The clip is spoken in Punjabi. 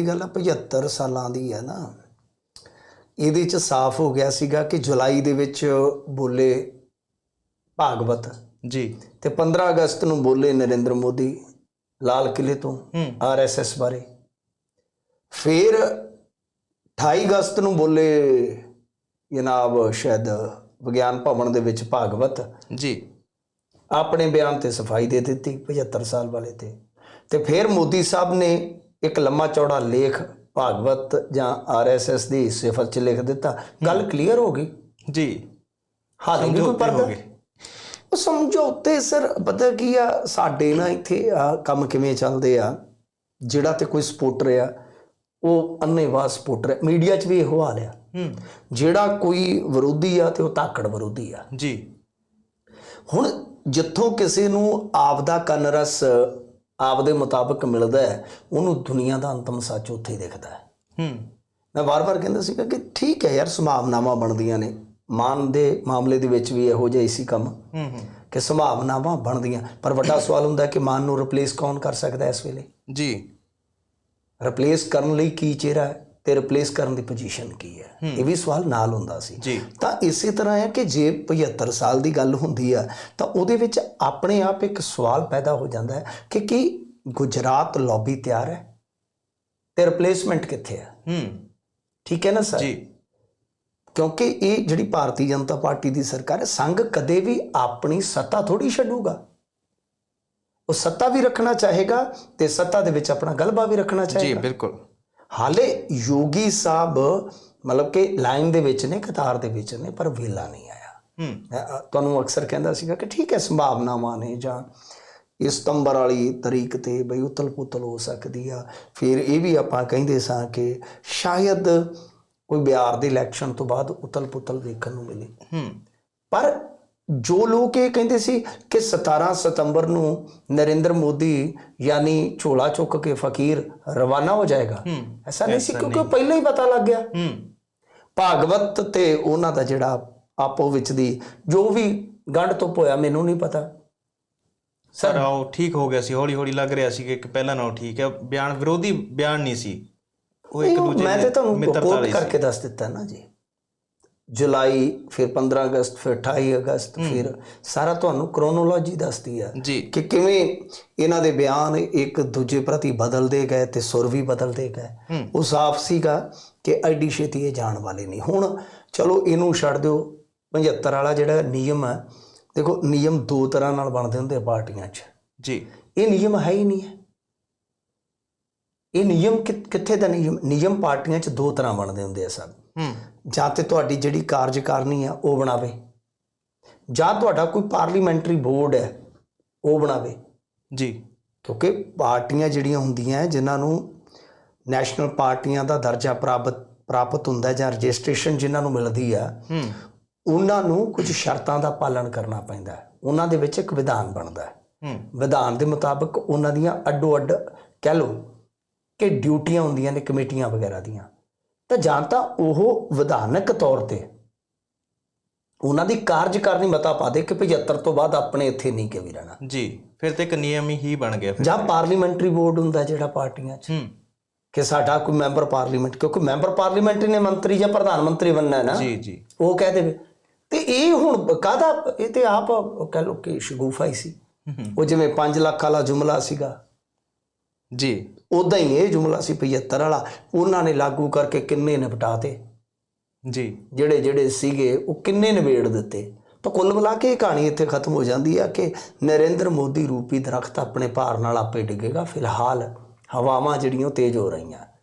ਇਹ ਗੱਲ ਆ 75 ਸਾਲਾਂ ਦੀ ਹੈ ਨਾ। ਇਹਦੇ ਚ ਸਾਫ਼ ਹੋ ਗਿਆ ਸੀਗਾ ਕਿ ਜੁਲਾਈ ਦੇ ਵਿੱਚ ਬੋਲੇ ਭਾਗਵਤ। ਜੀ। ਤੇ 15 ਅਗਸਤ ਨੂੰ ਬੋਲੇ ਨਰਿੰਦਰ ਮੋਦੀ ਲਾਲ ਕਿਲੇ ਤੋਂ ਆਰਐਸਐਸ ਬਾਰੇ। ਫਿਰ 28 ਅਗਸਤ ਨੂੰ ਬੋਲੇ ਜਨਾਬ ਸ਼ਾਇਦ ਵਿਗਿਆਨ ਭਵਨ ਦੇ ਵਿੱਚ ਭਾਗਵਤ। ਜੀ। ਆਪਣੇ ਬਿਆਨ ਤੇ ਸਫ਼ਾਈ ਦੇ ਦਿੱਤੀ 75 ਸਾਲ ਵਾਲੇ ਤੇ। ਤੇ ਫਿਰ ਮੋਦੀ ਸਾਹਿਬ ਨੇ ਇੱਕ ਲੰਮਾ ਚੌੜਾ ਲੇਖ ਭਾਗਵਤ ਜਾਂ ਆਰਐਸਐਸ ਦੀ ਸਿਫਤ ਚ ਲਿਖ ਦਿੱਤਾ। ਗੱਲ ਕਲੀਅਰ ਹੋ ਗਈ? ਜੀ। ਹਾਲੇ ਵੀ ਕੋਈ ਹੋ ਪਰਦਾ। ਉਹ ਸਮਝੌਤੇ ਸਰ ਪਤਾ ਕੀ ਆ? ਸਾਡੇ ਨਾ ਇੱਥੇ ਆ ਕੰਮ ਕਿਵੇਂ ਚੱਲਦੇ ਆ? ਜਿਹੜਾ ਤੇ ਕੋਈ ਸਪੋਰਟਰ ਆ ਉਹ ਅੰਨੇਵਾਹ ਸਪੋਰਟਰ ਹੈ ਮੀਡੀਆ 'ਚ ਵੀ ਇਹੋ ਹਾਲ ਆ। ਹੂੰ। ਜਿਹੜਾ ਕੋਈ ਵਿਰੋਧੀ ਆ ਤੇ ਉਹ ਧਾਕੜ ਵਿਰੋਧੀ ਆ। ਜੀ। ਹੁਣ ਜਿੱਥੋਂ ਕਿਸੇ ਨੂੰ ਆਪਦਾ ਕੰਨਰਸ ਆਪਦੇ ਮੁਤਾਬਕ ਮਿਲਦਾ ਹੈ ਉਹਨੂੰ ਦੁਨੀਆ ਦਾ ਅੰਤਮ ਸੱਚ ਉੱਥੇ ਹੀ ਦਿਖਦਾ ਹੈ। ਹੂੰ। ਮੈਂ ਵਾਰ-ਵਾਰ ਕਹਿੰਦਾ ਸੀਗਾ ਕਿ ਠੀਕ ਹੈ ਯਾਰ ਸੰਭਾਵਨਾਵਾਂ ਬਣਦੀਆਂ ਨੇ। ਮਾਨ ਦੇ ਮਾਮਲੇ ਦੇ ਵਿੱਚ ਵੀ ਇਹੋ ਜਿਹਾ ਹੀ ਸੀ ਕੰਮ ਹੂੰ ਹੂੰ। ਕਿ ਸੰਭਾਵਨਾਵਾਂ ਬਣਦੀਆਂ। ਪਰ ਵੱਡਾ ਸਵਾਲ ਹੁੰਦਾ ਹੈ ਕਿ ਮਾਨ ਨੂੰ ਰਿਪਲੇਸ ਕੌਣ ਕਰ ਸਕਦਾ ਹੈ ਇਸ ਵੇਲੇ? ਜੀ। ਰਿਪਲੇਸ ਕਰਨ ਲਈ ਕੀ ਚਿਹਰਾ ਹੈ? ਤੇ ਰਿਪਲੇਸ ਕਰਨ ਦੀ ਪੋਜੀਸ਼ਨ ਕੀ ਹੈ? ਇਹ ਵੀ ਸਵਾਲ ਨਾਲ ਹੁੰਦਾ ਸੀ। ਜੀ। ਤਾਂ ਇਸੇ ਤਰ੍ਹਾਂ ਹੈ ਕਿ ਜੇ 75 ਸਾਲ ਦੀ ਗੱਲ ਹੁੰਦੀ ਆ ਤਾਂ ਉਹਦੇ ਵਿੱਚ ਆਪਣੇ ਆਪ ਇੱਕ ਸਵਾਲ ਪੈਦਾ ਹੋ ਜਾਂਦਾ ਹੈ ਕਿ ਕੀ ਗੁਜਰਾਤ ਲੌਬੀ ਤਿਆਰ ਹੈ? ਤੇ ਰਿਪਲੇਸਮੈਂਟ ਕਿੱਥੇ ਹੈ? ਹੂੰ। ਠੀਕ ਹੈ ਨਾ ਸਰ? ਜੀ। ਕਿਉਂਕਿ ਇਹ ਜਿਹੜੀ ਭਾਰਤੀ ਜਨਤਾ ਪਾਰਟੀ ਦੀ ਸਰਕਾਰ ਹੈ ਸੰਘ ਕਦੇ ਵੀ ਆਪਣੀ ਸੱਤਾ ਥੋੜੀ ਛੱਡੂਗਾ। ਉਹ ਸੱਤਾ ਵੀ ਰੱਖਣਾ ਚਾਹੇਗਾ ਤੇ ਸੱਤਾ ਦੇ ਵਿੱਚ ਆਪਣਾ ਗਲਬਾ ਵੀ ਰੱਖਣਾ ਜੀ ਚਾਹੇਗਾ। ਬਿਲਕੁਲ। ਹਾਲੇ ਯੋਗੀ ਸਾਹਿਬ ਮਤਲਬ ਕਿ ਲਾਈਨ ਦੇ ਵਿੱਚ ਨੇ ਕਤਾਰ ਦੇ ਵਿੱਚ ਨੇ ਪਰ ਵੇਲਾ ਨਹੀਂ ਆਇਆ। ਤੁਹਾਨੂੰ ਅਕਸਰ ਕਹਿੰਦਾ ਸੀਗਾ ਕਿ ਠੀਕ ਹੈ ਸੰਭਾਵਨਾਵਾਂ ਨੇ ਜਾਂ ਇਸ ਸਤੰਬਰ ਵਾਲੀ ਤਰੀਕ ਤੇ ਬਈ ਉਤਲ ਪੁਤਲ ਹੋ ਸਕਦੀ ਆ। ਫਿਰ ਇਹ ਵੀ ਆਪਾਂ ਕਹਿੰਦੇ ਸਾਂ ਕਿ ਸ਼ਾਇਦ ਕੋਈ ਬਿਹਾਰ ਦੇ ਇਲੈਕਸ਼ਨ ਤੋਂ ਬਾਅਦ ਉਤਲ ਪੁਤਲ ਵੇਖਣ ਨੂੰ ਮਿਲੇ। ਹੂੰ। ਪਰ ਜੋ ਲੋਕ ਇਹ ਕਹਿੰਦੇ ਸੀ ਕਿ 17 ਸਤੰਬਰ ਨੂੰ ਨਰਿੰਦਰ ਮੋਦੀ ਯਾਨੀ ਝੋਲਾ ਚੁੱਕ ਕੇ ਫਕੀਰ ਰਵਾਨਾ ਹੋ ਜਾਏਗਾ। ਐਸਾ ਨਹੀਂ ਸੀ ਕਿਉਂਕਿ ਪਹਿਲਾਂ ਹੀ ਪਤਾ ਲੱਗ ਗਿਆ। ਭਾਗਵਤ ਤੇ ਉਹਨਾਂ ਦਾ ਜਿਹੜਾ ਆਪੋ ਵਿੱਚ ਦੀ ਜੋ ਵੀ ਗੰਢ ਤੋਂ ਹੋਇਆ ਮੈਨੂੰ ਨਹੀਂ ਪਤਾ। ਸਰ ਆਓ ਠੀਕ ਹੋ ਗਿਆ ਸੀ ਹੌਲੀ ਹੌਲੀ ਲੱਗ ਰਿਹਾ ਸੀ ਕਿ ਪਹਿਲਾਂ ਨਾਲੋਂ ਠੀਕ ਹੈ। ਬਿਆਨ ਵਿਰੋਧੀ ਬਿਆਨ ਨਹੀਂ ਸੀ। ਉਹ ਇੱਕ ਦੂਜੇ ਮੈਂ ਤੇ ਤੁਹਾਨੂੰ ਕੋਟ ਕਰਕੇ ਦੱਸ ਦਿੱਤਾ ਨਾ ਜੀ। ਜੁਲਾਈ ਫਿਰ 15 ਅਗਸਤ ਫਿਰ 28 ਅਗਸਤ ਫਿਰ ਸਾਰਾ ਤੁਹਾਨੂੰ ਕ੍ਰੋਨੋਲੋਜੀ ਦੱਸਦੀ ਆ ਕਿ ਕਿਵੇਂ ਇਹਨਾਂ ਦੇ ਬਿਆਨ ਇੱਕ ਦੂਜੇ ਪ੍ਰਤੀ ਬਦਲਦੇ ਗਏ ਤੇ ਸੁਰ ਵੀ ਬਦਲਦੇ ਗਏ। ਉਹ ਸਾਫ਼ ਸੀਗਾ ਕਿ ਐਡੀ ਛੇਤੀ ਇਹ ਜਾਣ ਵਾਲੇ ਨਹੀਂ। ਹੁਣ ਚਲੋ ਇਹਨੂੰ ਛੱਡ ਦਿਓ। 75 ਵਾਲਾ ਜਿਹੜਾ ਨਿਯਮ ਹੈ ਦੇਖੋ ਨਿਯਮ ਦੋ ਤਰ੍ਹਾਂ ਨਾਲ ਬਣਦੇ ਹੁੰਦੇ ਆ ਪਾਰਟੀਆਂ 'ਚ। ਜੀ। ਇਹ ਨਿਯਮ ਹੈ ਹੀ ਨਹੀਂ। ਹੈ ਇਹ ਨਿਯਮ ਕਿੱਥੇ ਦਾ ਨਿਯਮ? ਨਿਯਮ ਪਾਰਟੀਆਂ 'ਚ ਦੋ ਤਰ੍ਹਾਂ ਬਣਦੇ ਹੁੰਦੇ ਆ ਸਭ। ਜਾਂ ਤੇ ਤੁਹਾਡੀ ਜਿਹੜੀ ਕਾਰਜਕਾਰਨੀ ਆ ਉਹ ਬਣਾਵੇ। ਜਾਂ ਤੁਹਾਡਾ ਕੋਈ ਪਾਰਲੀਮੈਂਟਰੀ ਬੋਰਡ ਹੈ ਉਹ ਬਣਾਵੇ। ਜੀ। ਕਿਉਂਕਿ ਪਾਰਟੀਆਂ ਜਿਹੜੀਆਂ ਹੁੰਦੀਆਂ ਜਿਨ੍ਹਾਂ ਨੂੰ ਨੈਸ਼ਨਲ ਪਾਰਟੀਆਂ ਦਾ ਦਰਜਾ ਪ੍ਰਾਪਤ ਪ੍ਰਾਪਤ ਹੁੰਦਾ ਜਾਂ ਰਜਿਸਟ੍ਰੇਸ਼ਨ ਜਿਨ੍ਹਾਂ ਨੂੰ ਮਿਲਦੀ ਆ ਹੂੰ। ਉਹਨਾਂ ਨੂੰ ਕੁਝ ਸ਼ਰਤਾਂ ਦਾ ਪਾਲਣ ਕਰਨਾ ਪੈਂਦਾ ਹੈ। ਉਹਨਾਂ ਦੇ ਵਿੱਚ ਇੱਕ ਵਿਧਾਨ ਬਣਦਾ ਹੈ। ਹੂੰ। ਵਿਧਾਨ ਦੇ ਮੁਤਾਬਕ ਉਹਨਾਂ ਦੀਆਂ ਅੱਡੋ ਅੱਡ ਕਹਿ ਲਓ ਕਿ ਡਿਊਟੀਆਂ ਹੁੰਦੀਆਂ ਨੇ ਕਮੇਟੀਆਂ ਵਗੈਰਾ ਦੀਆਂ। ਤਾਂ ਜਾਂ ਤਾਂ ਉਹ ਵਿਧਾਨਕ ਤੌਰ ਤੇ ਉਹਨਾਂ ਦੀ ਕਾਰਜਕਾਰਨੀ ਮਤਾ ਪਾ ਦੇ ਕਿ 75 ਤੋਂ ਬਾਅਦ ਆਪਣੇ ਇੱਥੇ ਨਹੀਂ ਕਿ ਵੀ ਰਹਿਣਾ। ਜੀ ਫਿਰ ਤੇ ਇੱਕ ਨਿਯਮ ਹੀ ਬਣ ਗਿਆ ਫਿਰ। ਜਾਂ ਪਾਰਲੀਮੈਂਟਰੀ ਬੋਰਡ ਹੁੰਦਾ ਜਿਹੜਾ ਪਾਰਟੀਆਂ 'ਚ। ਹੂੰ। ਕਿ ਸਾਡਾ ਕੋਈ ਮੈਂਬਰ ਪਾਰਲੀਮੈਂਟ ਕਿਉਂਕਿ ਮੈਂਬਰ ਪਾਰਲੀਮੈਂਟ ਨੇ ਮੰਤਰੀ ਜਾਂ ਪ੍ਰਧਾਨ ਮੰਤਰੀ ਬਣਨਾ ਹੈ ਨਾ। ਜੀ ਜੀ। ਉਹ ਕਹਿ ਦੇਵੇ। ਤੇ ਇਹ ਹੁਣ ਕਾਹਦਾ ਇਹ ਤੇ ਆਪ ਕਹਿ ਲੋ ਕਿ ਸ਼ਗੂਫਾ ਹੀ ਸੀ ਉਹ ਜਿਵੇਂ 5 ਲੱਖ ਵਾਲਾ ਜੁਮਲਾ ਸੀਗਾ। ਜੀ। ਉਦਾਂ ਹੀ ਇਹ ਜੁਮਲਾ ਸੀ 75 ਵਾਲਾ ਉਹਨਾਂ ਨੇ ਲਾਗੂ ਕਰਕੇ ਕਿੰਨੇ ਨਿਪਟਾਤੇ? ਜੀ। ਜਿਹੜੇ ਜਿਹੜੇ ਸੀਗੇ ਉਹ ਕਿੰਨੇ ਨਿਬੇੜ ਦਿੱਤੇ? ਤਾਂ ਕੁੱਲ ਮਿਲਾ ਕੇ ਇਹ ਕਹਾਣੀ ਇੱਥੇ ਖਤਮ ਹੋ ਜਾਂਦੀ ਆ ਕਿ ਨਰਿੰਦਰ ਮੋਦੀ ਰੂਪੀ ਦਰਖਤ ਆਪਣੇ ਭਾਰ ਨਾਲ ਆਪੇ ਡਿੱਗੇਗਾ ਫਿਲਹਾਲ ਹਵਾਵਾਂ ਜਿਹੜੀਆਂ ਤੇਜ਼ ਹੋ ਰਹੀਆਂ।